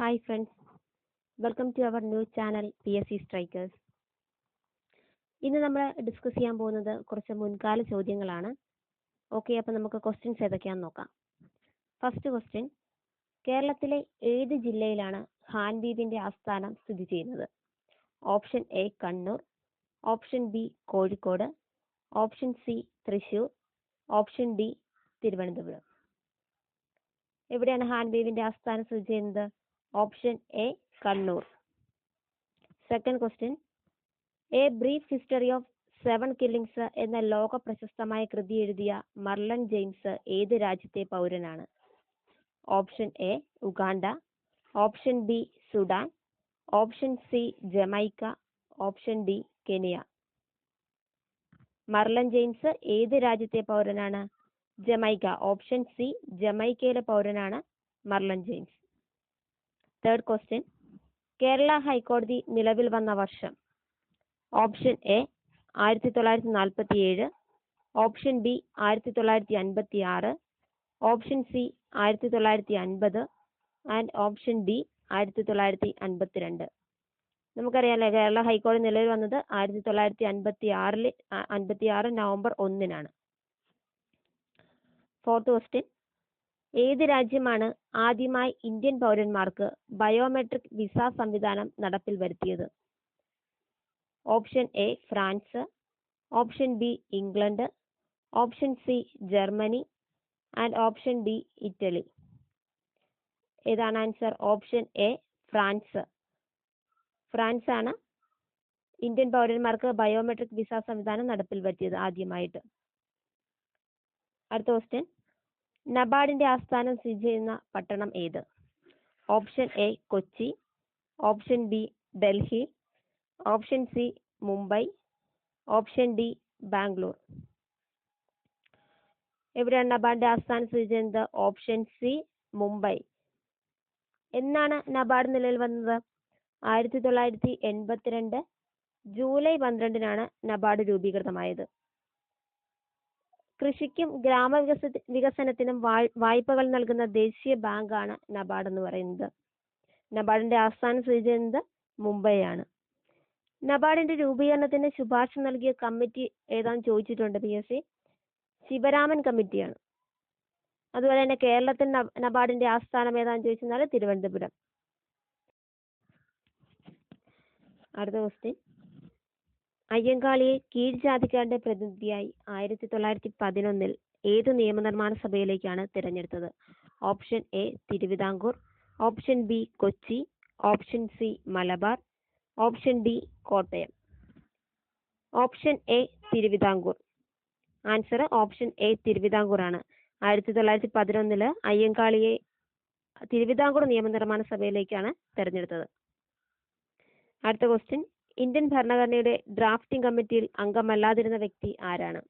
Hi friends welcome to our new channel P S C strikers ഇന്ന് നമ്മൾ discuss ചെയ്യാൻ പോകുന്നത് കുറച്ച് മുൻകാല ചോദ്യങ്ങളാണ്. ഓക്കെ അപ്പോൾ നമുക്ക് ക്വസ്റ്റ്യൻസ് ഏതൊക്കെയാണെന്ന് നോക്കാം. ഫസ്റ്റ് ക്വസ്റ്റ്യൻ കേരളത്തിലെ ഏത് ജില്ലയിലാണ് ഹാൻബീബിന്റെ ആസ്ഥാനം സ്ഥിതി ചെയ്യുന്നത്? Option A Kannur. Option B Kozhikode. Option C Thrissur option D Thiruvananthapuram. എവിടെയാണ് ഹാൻബീബിന്റെ ആസ്ഥാനം സ്ഥിതി ചെയ്യുന്നത്? Option A Kannur. Second question a brief history of seven killings എന്ന ലോക പ്രശസ്തമായ കൃതി എഴുതിയ മർലൻ ജെയിംസ് ഏത് രാജ്യത്തെ പൗരനാണ്? Option A Uganda. Option B Sudan. Option C Jamaica. Option D Kenya. Marlon James ഏത് രാജ്യത്തെ പൗരനാണ്? ജമൈക്ക. ഓപ്ഷൻ സി ജമൈക്കയിലെ പൗരനാണ് Marlon James. Third question Kerala ഹൈക്കോടതി നിലവിൽ വന്ന വർഷം. ഓപ്ഷൻ എ ആയിരത്തി തൊള്ളായിരത്തി നാൽപ്പത്തി ഏഴ് ഓപ്ഷൻ ബി ആയിരത്തി തൊള്ളായിരത്തി അൻപത്തി ആറ് ഓപ്ഷൻ സി ആയിരത്തി തൊള്ളായിരത്തി അൻപത് ആൻഡ് ഓപ്ഷൻ ഡി ആയിരത്തി തൊള്ളായിരത്തി അൻപത്തിരണ്ട് നമുക്കറിയാമല്ലേ കേരള ഹൈക്കോടതി നിലവിൽ വന്നത് ആയിരത്തി തൊള്ളായിരത്തി അൻപത്തി ആറിൽ അൻപത്തി ആറ് നവംബർ ഒന്നിനാണ്. ഫോർത്ത് ക്വസ്റ്റ്യൻ ഏത് രാജ്യമാണ് ആദ്യമായി ഇന്ത്യൻ പൗരന്മാർക്ക് ബയോമെട്രിക് വിസ സംവിധാനം നടപ്പിൽ വരുത്തിയത്? Option A France. Option B England. Option C Germany. And option D Italy. ഏതാണ് answer? Option A France. France ആണ് ഇന്ത്യൻ പൗരന്മാർക്ക് ബയോമെട്രിക് വിസ സംവിധാനം നടപ്പിൽ വരുത്തിയത് ആദ്യമായിട്ട്. അടുത്ത ക്വസ്റ്റ്യൻ നബാർഡിന്റെ ആസ്ഥാനം സ്ഥിതി ചെയ്യുന്ന പട്ടണം ഏത്? Option A Kochi. Option B Delhi. Option C Mumbai. Option D Bangalore. എവിടെയാണ് നബാർഡിന്റെ ആസ്ഥാനം സ്ഥിതി ചെയ്യുന്നത്? Option C Mumbai. എന്നാണ് നബാർഡ് നിലവിൽ വന്നത്? ആയിരത്തി തൊള്ളായിരത്തി എൺപത്തിരണ്ട് ജൂലൈ പന്ത്രണ്ടിനാണ് നബാർഡ് രൂപീകൃതമായത്. കൃഷിക്കും ഗ്രാമവികസ വികസനത്തിനും വായ്പകൾ നൽകുന്ന ദേശീയ ബാങ്കാണ് നബാർഡ് എന്ന് പറയുന്നത്. നബാർഡിന്റെ ആസ്ഥാനം സ്ഥിതി ചെയ്യുന്നത് മുംബൈയാണ്. നബാർഡിന്റെ രൂപീകരണത്തിന് ശുപാർശ നൽകിയ കമ്മിറ്റി ഏതാന്ന് ചോദിച്ചിട്ടുണ്ട് പി എസ് സി? ശിവരാമൻ കമ്മിറ്റിയാണ്. അതുപോലെ തന്നെ കേരളത്തിൽ നബാർഡിന്റെ ആസ്ഥാനം ഏതാന്ന് ചോദിച്ചാൽ തിരുവനന്തപുരം. അടുത്ത ക്വസ്റ്റ്യൻ അയ്യങ്കാളിയെ കീഴ്ജാതിക്കാരുടെ പ്രതിനിധിയായി ആയിരത്തി തൊള്ളായിരത്തി പതിനൊന്നിൽ ഏത് നിയമനിർമ്മാണ സഭയിലേക്കാണ് തിരഞ്ഞെടുത്തത്? Option A Thiruvithamkoor option B Kochi option C Malabar option D Kottayam. Option A Thiruvithamkoor. Answer option A Thiruvithamkoor ആണ് ആയിരത്തി തൊള്ളായിരത്തി പതിനൊന്നിൽ അയ്യങ്കാളിയെ തിരുവിതാംകൂർ നിയമനിർമ്മാണ സഭയിലേക്കാണ് തിരഞ്ഞെടുത്തത്. അടുത്ത ക്വസ്റ്റ്യൻ ഇന്ത്യൻ ഭരണഘടനയുടെ ഡ്രാഫ്റ്റിംഗ് കമ്മിറ്റിയിൽ അംഗമല്ലാതിരുന്ന വ്യക്തി ആരാണ്?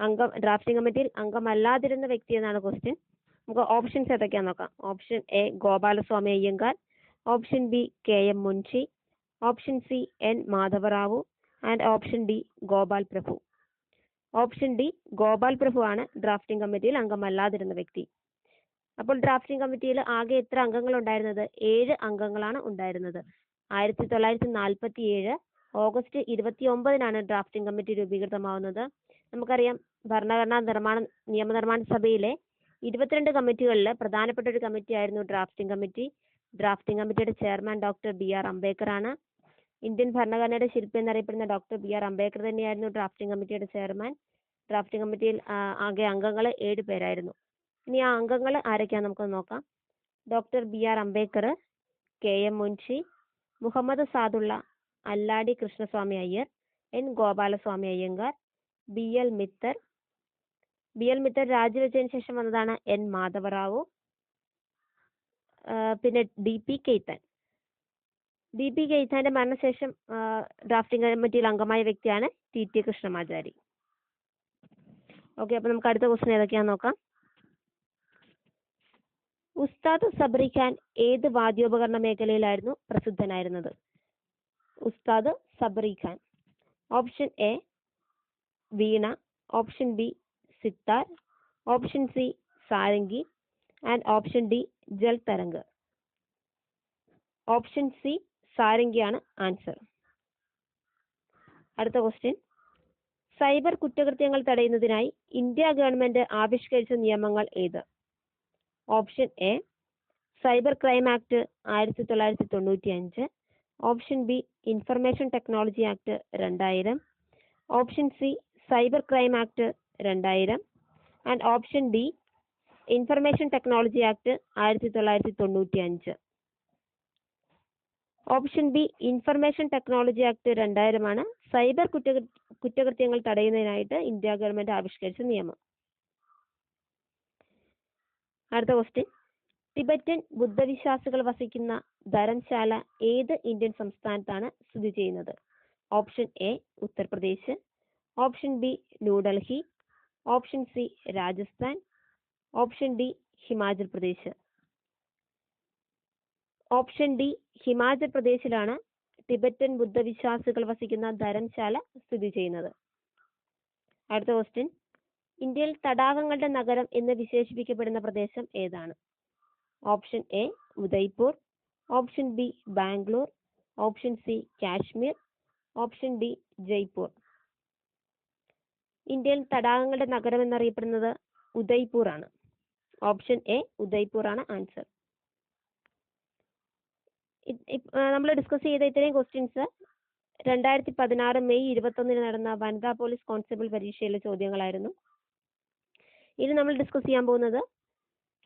അംഗം ഡ്രാഫ്റ്റിംഗ് കമ്മിറ്റിയിൽ അംഗമല്ലാതിരുന്ന വ്യക്തി എന്നാണ് ക്വസ്റ്റ്യൻ നമുക്ക് ഓപ്ഷൻസ് ഏതൊക്കെയാന്ന് നോക്കാം. Option A Gopalaswami Ayyangar. Option B K M Munshi. Option C N Madhavarao. And option D Gopal Prabhu. Option D Gopal Prabhu ആണ് ഡ്രാഫ്റ്റിംഗ് കമ്മിറ്റിയിൽ അംഗമല്ലാതിരുന്ന വ്യക്തി. അപ്പോൾ ഡ്രാഫ്റ്റിംഗ് കമ്മിറ്റിയിൽ ആകെ എത്ര അംഗങ്ങൾ ഉണ്ടായിരുന്നത് ഏഴ് അംഗങ്ങളാണ് ഉണ്ടായിരുന്നത്. ആയിരത്തി തൊള്ളായിരത്തി നാൽപ്പത്തി ഏഴ് ഓഗസ്റ്റ് ഇരുപത്തി ഒമ്പതിനാണ് ഡ്രാഫ്റ്റിംഗ് കമ്മിറ്റി രൂപീകൃതമാവുന്നത്. നമുക്കറിയാം ഭരണഘടനാ നിർമ്മാണ നിയമനിർമ്മാണ സഭയിലെ ഇരുപത്തിരണ്ട് കമ്മിറ്റികളിൽ പ്രധാനപ്പെട്ട ഒരു കമ്മിറ്റി ആയിരുന്നു ഡ്രാഫ്റ്റിംഗ് കമ്മിറ്റി ഡ്രാഫ്റ്റിംഗ് കമ്മിറ്റിയുടെ chairman doctor B R Ambedkar ആണ്. ഇന്ത്യൻ ഭരണഘടനയുടെ ശില്പി എന്നറിയപ്പെടുന്ന ഡോക്ടർ ബി ആർ അംബേദ്കർ തന്നെയായിരുന്നു ഡ്രാഫ്റ്റിംഗ് കമ്മിറ്റിയുടെ ചെയർമാൻ ഡ്രാഫ്റ്റിംഗ് കമ്മിറ്റിയിൽ ആകെ അംഗങ്ങൾ ഏഴ് പേരായിരുന്നു. ഇനി ആ അംഗങ്ങൾ ആരൊക്കെയാണെന്ന് നമുക്ക് നോക്കാം. Doctor B R Ambedkar K M Munshi Muhammad Saadulla Alladi Krishnaswami Iyer N Gopalaswami Ayyangar B L Mitter B L Mitter രാജിവെച്ചതിന് ശേഷം വന്നതാണ് എൻ മാധവറാവു. പിന്നെ D P Khaitan. D P കെയ്ത്താന്റെ മരണശേഷം ഡ്രാഫ്റ്റിംഗ് കമ്മിറ്റിയിൽ അംഗമായ വ്യക്തിയാണ് ടി ടി കൃഷ്ണമാചാരി. ഓക്കെ അപ്പൊ നമുക്ക് അടുത്ത ക്വസ്റ്റ്യൻ ഏതൊക്കെയാന്ന് നോക്കാം. ഉസ്താദ് സബറി ഖാൻ ഏത് വാദ്യോപകരണ മേഖലയിലായിരുന്നു പ്രസിദ്ധനായിരുന്നത്? Ustad Sabri Khan option A veena. Option B sitar. Option C sarangi. And option D jal tarang option C സാരംഗിയാണ് answer. അടുത്ത ക്വസ്റ്റ്യൻ. സൈബർ കുറ്റകൃത്യങ്ങൾ തടയുന്നതിനായി ഇന്ത്യ ഗവൺമെന്റ് ആവിഷ്കരിച്ച നിയമങ്ങൾ ഏത്? Option A cyber crime act ആയിരത്തി തൊള്ളായിരത്തി തൊണ്ണൂറ്റി അഞ്ച് option B information technology act രണ്ടായിരം. Option C cyber crime act രണ്ടായിരം. And option D information technology act ആയിരത്തി തൊള്ളായിരത്തി തൊണ്ണൂറ്റി അഞ്ച് option B information technology act രണ്ടായിരമാണ്. Cyber കുറ്റകൃ കുറ്റകൃത്യങ്ങൾ തടയുന്നതിനായിട്ട് ഇന്ത്യ ഗവൺമെന്റ് ആവിഷ്കരിച്ച നിയമം. അടുത്ത ക്വസ്റ്റ്യൻ ടിബറ്റൻ ബുദ്ധവിശ്വാസികൾ വസിക്കുന്ന ധരംശാല ഏത് ഇന്ത്യൻ സംസ്ഥാനത്താണ് സ്ഥിതി ചെയ്യുന്നത്? Option A Uttar Pradesh. Option B New Delhi option C Rajasthan. Option D Himachal Pradesh. Option D Himachal പ്രദേശിലാണ് Tibetan ബുദ്ധവിശ്വാസികൾ വസിക്കുന്ന ധരംശാല സ്ഥിതി ചെയ്യുന്നത്. അടുത്ത ക്വസ്റ്റ്യൻ ഇന്ത്യയിൽ തടാകങ്ങളുടെ നഗരം എന്ന് വിശേഷിപ്പിക്കപ്പെടുന്ന പ്രദേശം ഏതാണ്? Option A Udaipur. Option B Bangalore. Option C Kashmir. Option D Jaipur. ഇന്ത്യയിൽ തടാകങ്ങളുടെ നഗരം എന്നറിയപ്പെടുന്നത് ഉദയ്പൂർ ആണ് ഓപ്ഷൻ എ ഉദയ്പൂർ ആണ് ആൻസർ നമ്മൾ ഡിസ്കസ് ചെയ്ത ഇത്രയും ക്വസ്റ്റ്യൻസ് രണ്ടായിരത്തി പതിനാറ് മെയ് ഇരുപത്തൊന്നിന് നടന്ന വനിതാ പോലീസ് കോൺസ്റ്റബിൾ പരീക്ഷയിലെ ചോദ്യങ്ങളായിരുന്നു. ഇനി നമ്മൾ ഡിസ്കസ് ചെയ്യാൻ പോകുന്നത്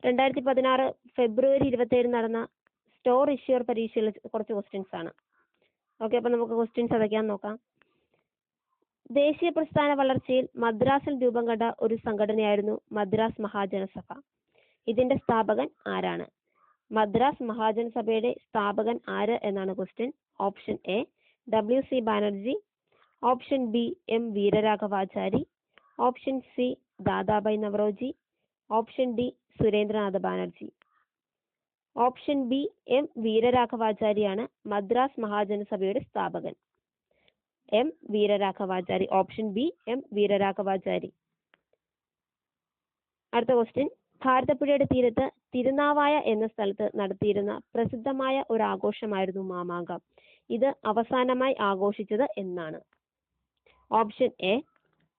രണ്ടായിരത്തി പതിനാറ് ഫെബ്രുവരി ഇരുപത്തേഴിന് നടന്ന സ്റ്റോർ ഇഷ്യൂർ പരീക്ഷയിൽ കുറച്ച് ക്വസ്റ്റ്യൻസ് ആണ്. ഓക്കെ അപ്പോൾ നമുക്ക് ക്വസ്റ്റ്യൻസ് അതൊക്കെയാന്ന് നോക്കാം. ദേശീയ പ്രസ്ഥാന വളർച്ചയിൽ മദ്രാസിൽ രൂപം കണ്ട ഒരു സംഘടനയായിരുന്നു മദ്രാസ് മഹാജനസഭ. ഇതിന്റെ സ്ഥാപകൻ ആരാണ്? മദ്രാസ് മഹാജനസഭയുടെ സ്ഥാപകൻ ആര് എന്നാണ് question option A W C Banerjee option B M Veeraraghavachari. Option C Dadabhai Naoroji. Option D Surendranath Banerjee. Option B M വീരരാഘവാചാരിയാണ് Madras മഹാജനസഭയുടെ സ്ഥാപകൻ. M Veeraraghavachari. Option B M Veeraraghavachari. അടുത്ത ക്വസ്റ്റ്യൻ ഭാരതപ്പുഴയുടെ തീരത്ത് തിരുനാവായ എന്ന സ്ഥലത്ത് നടത്തിയിരുന്ന പ്രസിദ്ധമായ ഒരു ആഘോഷമായിരുന്നു മാമാങ്കം. ഇത് അവസാനമായി ആഘോഷിച്ചത് എന്നാണ്. ഓപ്ഷൻ എ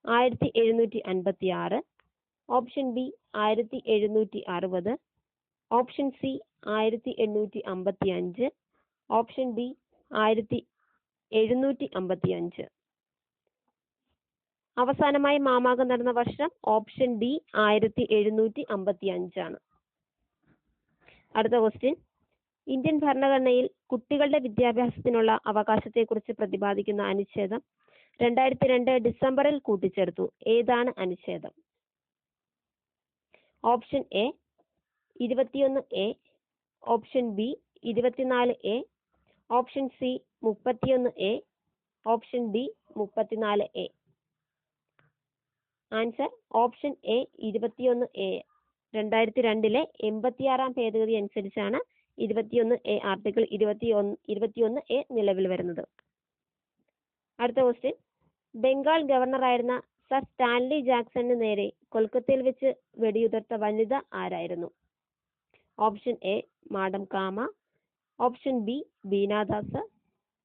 ആയിരത്തി എഴുന്നൂറ്റി അൻപത്തി ആറ് ഓപ്ഷൻ ബി ആയിരത്തി എഴുന്നൂറ്റി അറുപത് ഓപ്ഷൻ സി ആയിരത്തി എണ്ണൂറ്റി അമ്പത്തി അഞ്ച് ഓപ്ഷൻ ഡി ആയിരത്തി എഴുന്നൂറ്റി അമ്പത്തി അഞ്ച് അവസാനമായി മാമാങ്കം നടന്ന വർഷം ഓപ്ഷൻ ഡി ആയിരത്തി എഴുന്നൂറ്റി അമ്പത്തി അഞ്ചാണ് അടുത്ത ക്വസ്റ്റ്യൻ ഇന്ത്യൻ ഭരണഘടനയിൽ കുട്ടികളുടെ വിദ്യാഭ്യാസത്തിനുള്ള അവകാശത്തെക്കുറിച്ച് പ്രതിപാദിക്കുന്ന അനുച്ഛേദം രണ്ടായിരത്തി രണ്ട് ഡിസംബറിൽ കൂട്ടിച്ചേർത്തു. ഏതാണ് അനുച്ഛേദം? ഓപ്ഷൻ എ ഇരുപത്തിയൊന്ന് എ. ഓപ്ഷൻ ബി ഇരുപത്തിനാല് എ. ഓപ്ഷൻ സി മുപ്പത്തിയൊന്ന് എ. ഓപ്ഷൻ ഡി മുപ്പത്തിനാല് എ. ആൻസർ ഓപ്ഷൻ എ ഇരുപത്തിയൊന്ന് എ. രണ്ടായിരത്തി രണ്ടിലെ എൺപത്തിയാറാം ഭേദഗതി അനുസരിച്ചാണ് ഇരുപത്തിയൊന്ന് എ ആർട്ടിക്കിൾ ഇരുപത്തിയൊന്ന് ഇരുപത്തിയൊന്ന് എ നിലവിൽ വരുന്നത്. അടുത്ത ക്വസ്റ്റ്യൻ ബംഗാൾ ഗവർണറായിരുന്ന സർ സ്റ്റാൻലി ജാക്സണിന് നേരെ കൊൽക്കത്തയിൽ വെച്ച് വെടിയുതിർത്ത വനിത ആരായിരുന്നു? Option A madam Cama. Option B Bina Das.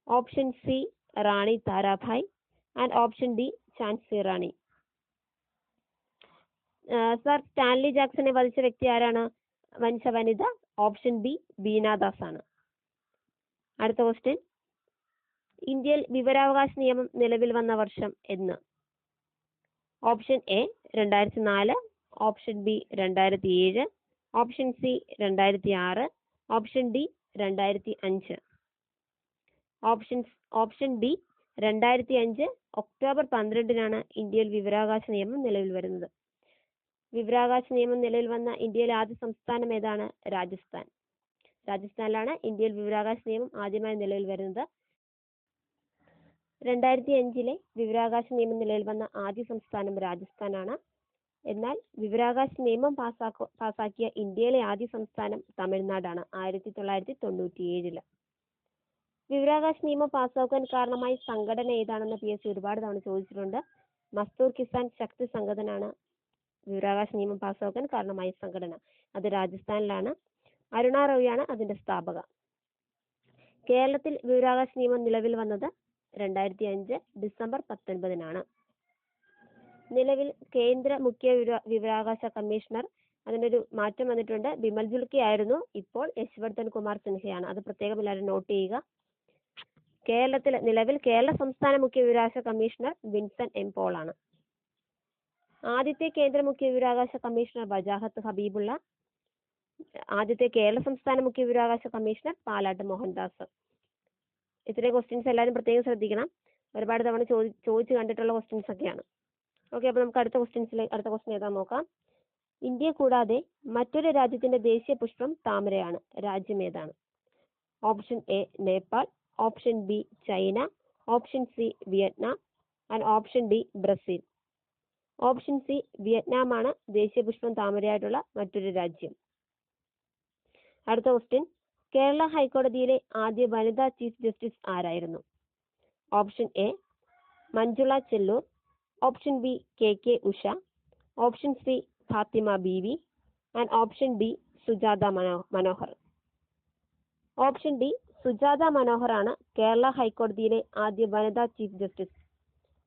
Option C Rani Tarabai. And option D Jhansi Rani. Sir Stanley ജാക്സനെ വധിച്ച വ്യക്തി ആരാണ്? വനിച്ച വനിത. ഓപ്ഷൻ ബി ബീനാദാസ് ആണ് അടുത്ത ക്വസ്റ്റ്യൻ ഇന്ത്യയിൽ വിവരാവകാശ നിയമം നിലവിൽ വന്ന വർഷം എന്ന്. ഓപ്ഷൻ എ രണ്ടായിരത്തി നാല് ഓപ്ഷൻ ബി രണ്ടായിരത്തി ഏഴ് ഓപ്ഷൻ സി രണ്ടായിരത്തി ആറ് ഓപ്ഷൻ ഡി രണ്ടായിരത്തി അഞ്ച് ഓപ്ഷൻ ഓപ്ഷൻ ഡി രണ്ടായിരത്തി അഞ്ച് ഒക്ടോബർ പന്ത്രണ്ടിനാണ് ഇന്ത്യയിൽ വിവരാവകാശ നിയമം നിലവിൽ വരുന്നത്. വിവരാവകാശ നിയമം നിലവിൽ വന്ന ഇന്ത്യയിലെ ആദ്യ സംസ്ഥാനം ഏതാണ്? രാജസ്ഥാൻ. രാജസ്ഥാനിലാണ് ഇന്ത്യയിൽ വിവരാവകാശ നിയമം ആദ്യമായി നിലവിൽ വരുന്നത്. രണ്ടായിരത്തി അഞ്ചിലെ വിവരാവകാശ നിയമം നിലവിൽ വന്ന ആദ്യ സംസ്ഥാനം രാജസ്ഥാനാണ്. എന്നാൽ വിവരാവകാശ നിയമം പാസ്സാക്കു പാസാക്കിയ ഇന്ത്യയിലെ ആദ്യ സംസ്ഥാനം തമിഴ്നാടാണ് ആയിരത്തി തൊള്ളായിരത്തി തൊണ്ണൂറ്റി ഏഴിൽ വിവരാവകാശ നിയമം പാസ്സാക്കാൻ കാരണമായി സംഘടന ഏതാണെന്ന് പി എസ് സി ഒരുപാട് തവണ ചോദിച്ചിട്ടുണ്ട്. മസ്തൂർ കിസാൻ ശക്തി സംഘടനയാണ് വിവരാവകാശ നിയമം പാസ്സാക്കാൻ കാരണമായ സംഘടന. അത് രാജസ്ഥാനിലാണ്. അരുണ റോയിയാണ് അതിന്റെ സ്ഥാപക. കേരളത്തിൽ വിവരാവകാശ നിയമം നിലവിൽ വന്നത് രണ്ടായിരത്തി അഞ്ച് ഡിസംബർ പത്തൊൻപതിനാണ്. നിലവിൽ കേന്ദ്ര മുഖ്യ വിവര- വിവരാവകാശ കമ്മീഷണർ അതിനൊരു മാറ്റം വന്നിട്ടുണ്ട്. ബിമൽ ജുൽക്കി ആയിരുന്നു. ഇപ്പോൾ യശ്വർദ്ധൻ കുമാർ സിൻഹയാണ്. അത് പ്രത്യേകം എല്ലാവരും നോട്ട് ചെയ്യുക. കേരളത്തിൽ നിലവിൽ കേരള സംസ്ഥാന മുഖ്യ വിവരാവകാശ കമ്മീഷണർ വിൻസൻ എം പോൾ ആണ് ആദ്യത്തെ കേന്ദ്ര മുഖ്യ വിവരാവകാശ കമ്മീഷണർ വജാഹത്ത് ഹബീബുള്ള. ആദ്യത്തെ കേരള സംസ്ഥാന മുഖ്യ വിവരാവകാശ കമ്മീഷണർ പാലാട്ട് മോഹൻദാസ്. ഇത്രയും ക്വസ്റ്റ്യൻസ് എല്ലാവരും പ്രത്യേകം ശ്രദ്ധിക്കണം. ഒരുപാട് തവണ ചോദി ചോദിച്ചു കണ്ടിട്ടുള്ള ക്വസ്റ്റ്യൻസ് ഒക്കെയാണ്. ഓക്കെ അപ്പോൾ നമുക്ക് അടുത്ത ക്വസ്റ്റ്യൻസിലെ അടുത്ത ക്വസ്റ്റ്യൻ ഏതാ നോക്കാം. ഇന്ത്യ കൂടാതെ മറ്റൊരു രാജ്യത്തിന്റെ ദേശീയ പുഷ്പം താമരയാണ്. രാജ്യം ഏതാണ്? Option A Nepal. Option B China. Option C Vietnam. And option D Brazil. Option C Vietnam ആണ് ദേശീയ പുഷ്പം താമരയായിട്ടുള്ള മറ്റൊരു രാജ്യം. അടുത്ത ക്വസ്റ്റ്യൻ കേരള ഹൈക്കോടതിയിലെ ആദ്യ വനിതാ ചീഫ് ജസ്റ്റിസ് ആരായിരുന്നു? Option A Manjula Chellur. Option B K K Usha. Option C Fathima Beevi. And option D Sujata Mano Manohar. Option D Sujata മനോഹറാണ് Kerala ഹൈക്കോടതിയിലെ ആദ്യ വനിതാ ചീഫ് ജസ്റ്റിസ്.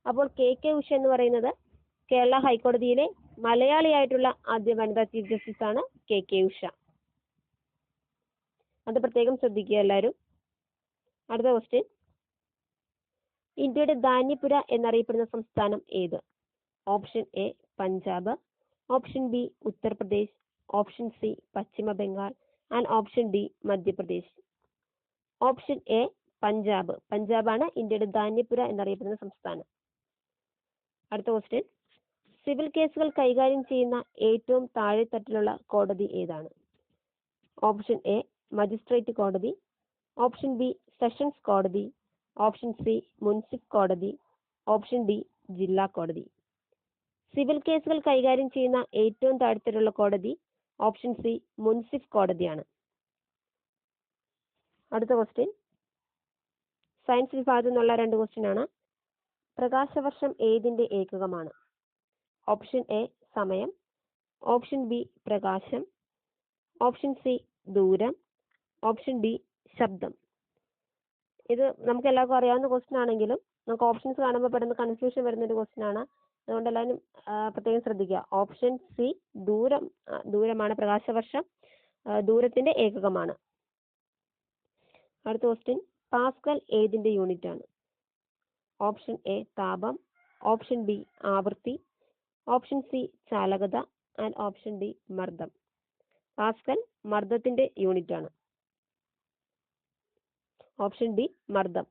അപ്പോൾ കെ കെ ഉഷ എന്ന് പറയുന്നത് കേരള ഹൈക്കോടതിയിലെ മലയാളിയായിട്ടുള്ള ആദ്യ വനിതാ ചീഫ് ജസ്റ്റിസ് ആണ് കെ കെ ഉഷ. അത് പ്രത്യേകം ശ്രദ്ധിക്കുക എല്ലാവരും. അടുത്ത ക്വസ്റ്റ്യൻ ഇന്ത്യയുടെ ധാന്യപുര എന്നറിയപ്പെടുന്ന സംസ്ഥാനം ഏത്? Option A Punjab. Option B Uttar Pradesh. Option C Paschima Bengal. And option D Madhya Pradesh. Option A Punjab. പഞ്ചാബാണ് ഇന്ത്യയുടെ ധാന്യപുര എന്നറിയപ്പെടുന്ന സംസ്ഥാനം. അടുത്ത ക്വസ്റ്റ്യൻ സിവിൽ കേസുകൾ കൈകാര്യം ചെയ്യുന്ന ഏറ്റവും താഴെത്തട്ടിലുള്ള കോടതി ഏതാണ്? ഓപ്ഷൻ എ മജിസ്ട്രേറ്റ് കോടതി ഓപ്ഷൻ ബി സെഷൻസ് കോടതി ഓപ്ഷൻ സി മുൻസിഫ് കോടതി ഓപ്ഷൻ ഡി ജില്ലാ കോടതി. സിവിൽ കേസുകൾ കൈകാര്യം ചെയ്യുന്ന ഏറ്റവും താഴ്ത്തരുള്ള കോടതി ഓപ്ഷൻ സി മുൻസിഫ് കോടതിയാണ്. അടുത്ത ക്വസ്റ്റ്യൻ സയൻസ് വിഭാഗത്തിൽ നിന്നുള്ള രണ്ട് ക്വസ്റ്റ്യൻ ആണ്. പ്രകാശവർഷം ഏതിന്റെ ഏകകമാണ്? ഓപ്ഷൻ എ സമയം ഓപ്ഷൻ ബി പ്രകാശം ഓപ്ഷൻ സി ദൂരം ഓപ്ഷൻ ഡി ശബ്ദം. ഇത് നമുക്ക് എല്ലാവർക്കും അറിയാവുന്ന ക്വസ്റ്റ്യൻ ആണെങ്കിലും നമുക്ക് ഓപ്ഷൻസ് കാണുമ്പോൾ പെട്ടെന്ന് കൺഫ്യൂഷൻ വരുന്ന ഒരു ക്വസ്റ്റ്യൻ ആണ്. അതുകൊണ്ട് എല്ലാവരും പ്രത്യേകം ശ്രദ്ധിക്കുക. ഓപ്ഷൻ സി ദൂരം ദൂരമാണ് പ്രകാശവർഷം ദൂരത്തിന്റെ ഏകകമാണ്. അടുത്ത ക്വസ്റ്റ്യൻ പാസ്കൽ ഏതിന്റെ യൂണിറ്റ് ആണ്? ഓപ്ഷൻ എ താപം. ഓപ്ഷൻ ബി ആവൃത്തി. ഓപ്ഷൻ സി ചാലകത. ആൻഡ് ഓപ്ഷൻ ഡി മർദ്ദം. പാസ്കൽ മർദ്ദത്തിന്റെ യൂണിറ്റ് ആണ്. ഓപ്ഷൻ ഡി മർദ്ദം.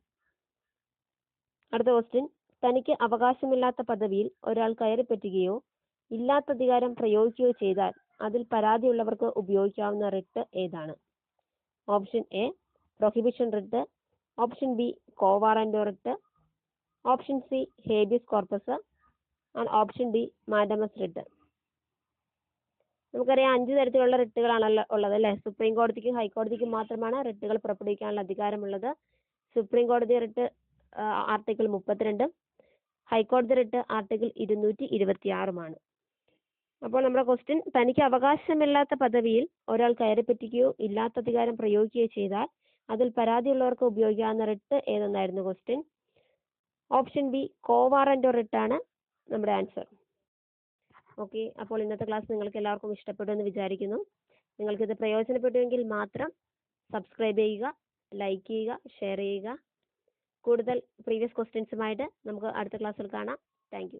അടുത്ത ക്വസ്റ്റ്യൻ തനിക്ക് അവകാശമില്ലാത്ത പദവിയിൽ ഒരാൾ കയറി കയറിപ്പറ്റുകയോ ഇല്ലാത്ത അധികാരം പ്രയോഗിക്കുകയോ ചെയ്താൽ അതിൽ പരാതിയുള്ളവർക്ക് ഉപയോഗിക്കാവുന്ന റിട്ട് ഏതാണ്? Option A prohibition writ. Option B quo warranto writ. Option C habeas corpus and option D mandamus writ. നമുക്കറിയാം അഞ്ച് തരത്തിലുള്ള റിട്ടുകളാണല്ലോ ഉള്ളത് അല്ലേ? സുപ്രീം കോടതിക്കും ഹൈക്കോടതിക്കും മാത്രമാണ് റിട്ടുകൾ പുറപ്പെടുവിക്കാനുള്ള അധികാരമുള്ളത്. സുപ്രീം കോടതി റിട്ട് ആർട്ടിക്കിൾ മുപ്പത്തിരണ്ടും ഹൈക്കോടതി റിട്ട് ആർട്ടിക്കിൾ ഇരുന്നൂറ്റി ഇരുപത്തിയാറുമാണ് അപ്പോൾ നമ്മുടെ ക്വസ്റ്റ്യൻ തനിക്ക് അവകാശമില്ലാത്ത പദവിയിൽ ഒരാൾ കയറിപ്പറ്റുകയോ ഇല്ലാത്ത അധികാരം പ്രയോഗിക്കുകയോ ചെയ്താൽ അതിൽ പരാതിയുള്ളവർക്ക് ഉപയോഗിക്കാവുന്ന writ ഏതെന്നായിരുന്നു question option B quo warranto റിട്ടാണ് നമ്മുടെ ആൻസർ ഓക്കെ. അപ്പോൾ ഇന്നത്തെ ക്ലാസ് നിങ്ങൾക്ക് എല്ലാവർക്കും ഇഷ്ടപ്പെട്ടു എന്ന് വിചാരിക്കുന്നു. നിങ്ങൾക്കിത് പ്രയോജനപ്പെട്ടുവെങ്കിൽ മാത്രം സബ്സ്ക്രൈബ് ചെയ്യുക ലൈക്ക് ചെയ്യുക ഷെയർ ചെയ്യുക. കൂടുതൽ പ്രീവിയസ് ക്വസ്റ്റ്യൻസുമായിട്ട് നമുക്ക് അടുത്ത ക്ലാസ്സിൽ കാണാം. താങ്ക്